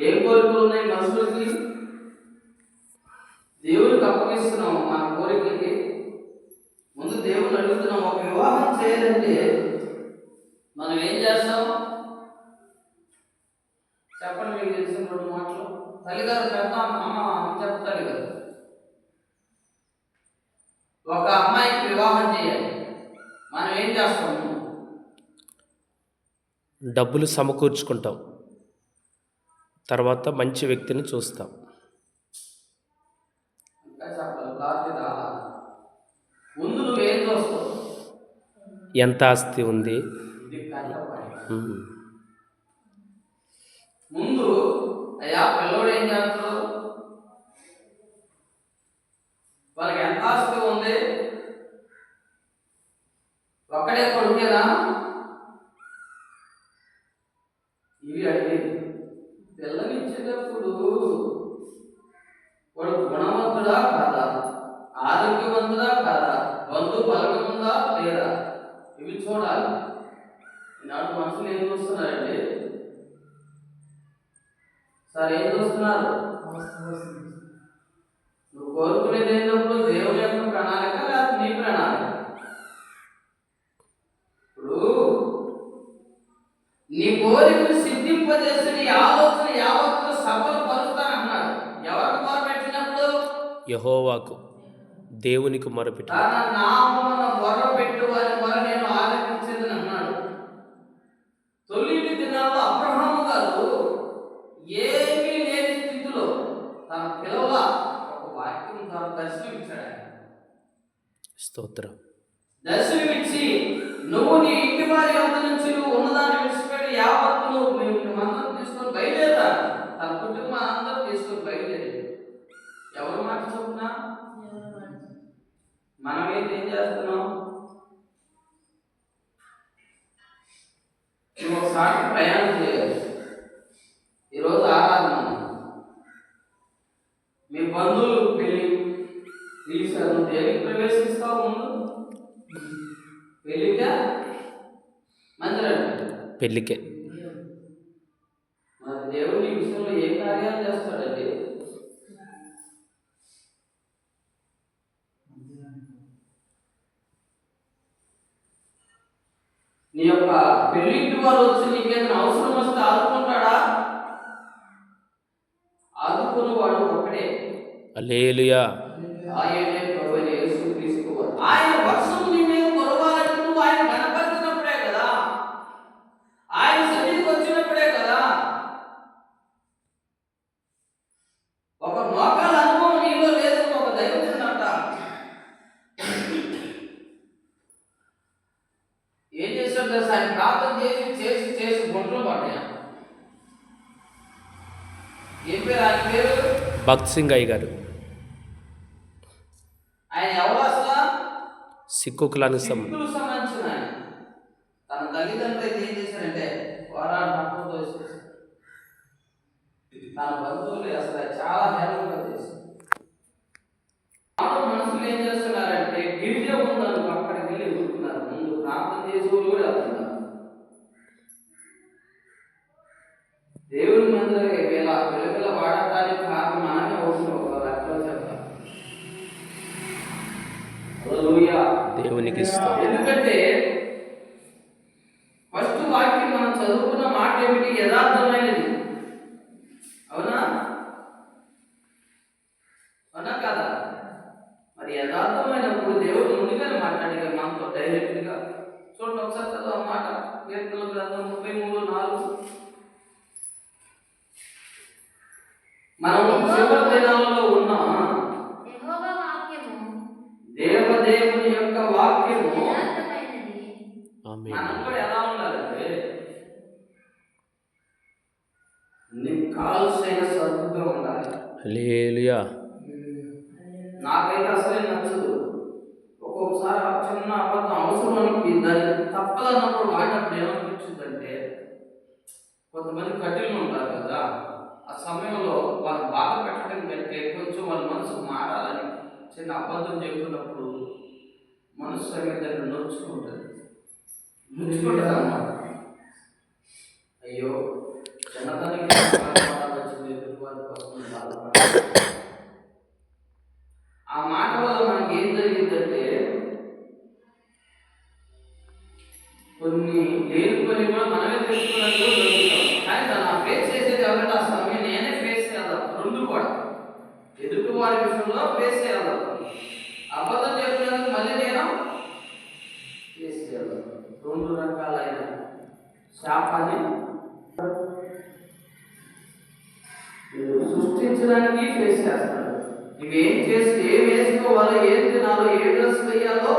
ఏం కోరికలు ఉన్నాయి మనుషులకి? దేవుడికి అప్పగిస్తున్నాం మన కోరికలకి. ముందు దేవుని అడుగుతున్నాం ఒక వివాహం చేయాలంటే మనం ఏం చేస్తాం? చెప్పండి మీకు తెలిసిన రెండు మాటలు. తల్లిగారు చెప్తాం అమ్మ చెప్తాడు కదా ఒక అమ్మాయికి వివాహం చేయాలి. మనం ఏం చేస్తాము డబ్బులు సమకూర్చుకుంటాం. తర్వాత మంచి వ్యక్తిని చూస్తాం. ఎంత ఆస్తి ఉంది? ముందు అయ్యా పిల్లోడు ఏం చేస్తాడు? వాళ్ళకి ఎంత ఆస్తి ఉంది? ఒక్కడే కొడుకేనా ఇవి అడిగేది పిల్లని వాడు గుణవంతుడా కాదా? ఆరోగ్యవంతుడా కాదా? బంధు బలగముందా లేదా? ఇవి చూడాలి. ఈనాడు మనుషులు ఏం చూస్తున్నారండి? సార్ ఏం చూస్తున్నారు? నువ్వు కోరుకునేది ఏంటప్పుడు దేవుని యొక్క ప్రణాళిక లేదా నీ ప్రణాళిక? ఇప్పుడు నీ కోరికను సిద్ధింపజేసిన ఆలోచన యావ యహోవాకు దేవునికి మొరపెట్టి. తొలిటి దినాల్లో గారు ఏమీ లేని స్థితిలో తన ఒక వాక్యం తాను దర్శనమిచ్చాడు. స్తోత్రం. దర్శనమిచ్చి నువ్వు నీ ఇంటి వారి అంత నుంచి నువ్వు ఉన్నదాన్ని విడిచిపెట్టి యావత్తు నువ్వు మేమందరం ఎవరు మాట చొప్పున? మనమైతే ఏం చేస్తున్నాం? నువ్వు ఒకసారి ప్రయాణం చేయాలి. ఈరోజు ఆరాధన. మీ బంధువులు పెళ్ళి పిలిచారు నువ్వు దేనికి ప్రవేశిస్తావు ముందు? పెళ్ళికా? మందిరం పెళ్ళికే. మరి దేవుడు ఈ విషయంలో ఏ కార్యాలు చేస్తాడండి? నీ యొక్క పెళ్ళింటి వారు వచ్చి నీకేదైనా అవసరం వస్తే ఆదుకుంటాడా? ఆదుకుని వాడు ఒక్కడే అలేలుయా ఆయనే ప్రభువైన యేసుక్రీస్తు వారు. ఆయన వర్షం నీ మీద కురవాలంటే నువ్వు ఆయన కనపరిచినప్పుడే కదా ఆయన సన్నిధికి వచ్చినప్పుడే కదా ఒక మోకాల అనుభవం నీలో లేదని ఒక దైవజనుడు అంట ఏం చేశాడు తెలుసా ఆయన ప్రార్థన చేసి చేసి చేసి గుంటలు పడ్డాయి ఏం పేరు ఆయన పేరు భక్త్ సింగ్ అయ్య గారు. సిక్కు కులానికి సంబంధించిన తన తల్లిదండ్రులు అయితే ఏం చేశారంటే వారాలు పక్కన తోసేసి తన బంధువులు అసలు చాలా హేళనగా చేశారు మామూలు మనుషులు ఏం చేస్తున్నారంటే గిరిజ ఉందని అక్కడికి వెళ్ళి ఎదుర్కొన్నారు ముందు ప్రార్థన చేసే వాళ్ళు కూడా వెళ్తున్నారు దేవుని మందిరం ఇలా వెలుగుల వాడటానికి కారణం మనమే అవుతుంది ఒక లెక్కలో చెప్తాం హల్లెలూయా దేవునికి ఎందుకంటే ఫస్ట్ వాక్యం మనం చదువుకున్న మాట ఏమిటి? యథార్థమైనది. అవునా? అవునా కదా? మరి యథార్థమైనప్పుడు దేవుడు ముందుగానే మాట్లాడి మనతో డైరెక్ట్గా. చూడండి ఒకసారి చదువు ఆ మాట. కీర్తన గ్రంథం ముప్పై మూడు నాలుగు. మనం చివరి దినాలలో ఉన్నాం యెహోవా మనం కూడా ఎలా ఉండాలంటే నీకు కావాల్సిన సరుకుగా ఉండాలి. హలేలుయా నాకైతే అసలే నచ్చదు. ఒక్కొక్కసారి చిన్న అబద్ధం అవసరానికి దాన్ని తప్పదన్నప్పుడు వాడినప్పుడు ఏమనిపించిందంటే కొంతమంది కఠినలు ఉంటారు కదా ఆ సమయంలో వాళ్ళు బాధ పెట్టడం కంటే కొంచెం వాళ్ళ మనసు మారాలని చిన్న అబద్ధం చెప్తున్నప్పుడు మనసు అనేది దాన్ని నొచ్చుకుంటుంది. ముచ్చుకుంటుంది అయ్యో ఆ మాట వల్ల మనకి ఏం జరిగిందంటే కొన్ని లేని పని కూడా మనమే తెలుసుకున్నట్టు కానీ తను ఫేస్ చేసేది ఎవరంటే ఆ సమయం నేనే ఫేస్ చేయాలి. రెండు కూడా. ఎదుటి వారి విషయంలో ఫేస్ చేయాలి. అబద్ధం రెండు రకాలైన శాపాన్ని సృష్టించడానికి ఫేస్ చేస్తాడు ఇవేం చేసి ఏం వేసుకోవాలో ఏం తినాలో ఏ డ్రెస్ వేయాలో